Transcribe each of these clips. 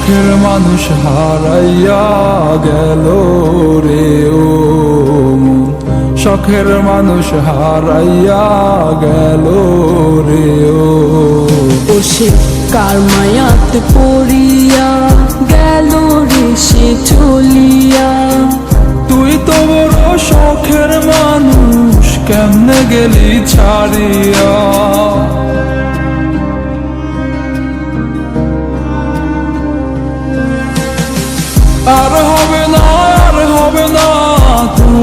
শখের মানুষ হারাইয়া গেল রে ও শখের মানুষ হারাইয়া গেল রে ও সে কার মায়াত পড়িয়া গেল রে সে চলিয়া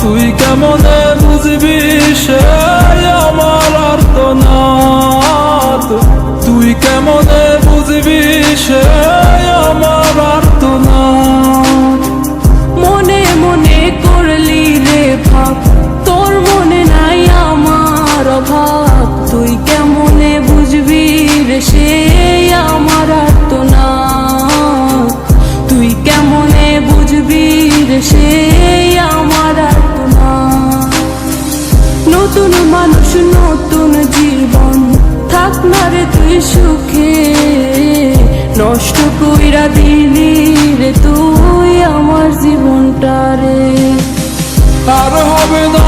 তুই কেমনে বুঝবি? সে আমার আর্তনাদ। তুই কেমনে বুঝবি? সে আমার আর্তনাদ। মনে মনে করলি রে ভাব, তোর মনে নাই আমার অভাব। তুই কেমনে বুঝবি রে? সে আমার না তুই কেমনে বুঝবি রে? সে নতুন জীবন থাক না রে তুই সুখে। নষ্ট কইরা দিলি রে তুই আমার জীবনটা রে। আর হবে না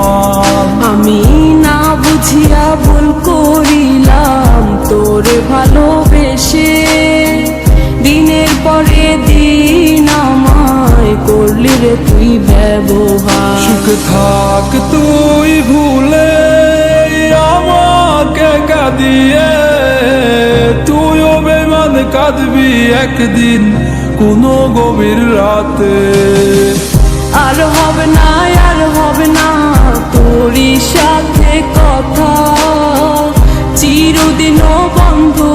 রে তুই ব্যবহার। সুখ থাক তুই ভুলে আমাকে কাঁদিয়ে। তুইও বেমান কাঁদবি একদিন কোনো গভীর রাতে। আর হবে না আর হবে না তোরই সাথে কথা। চিরদিনও বন্ধু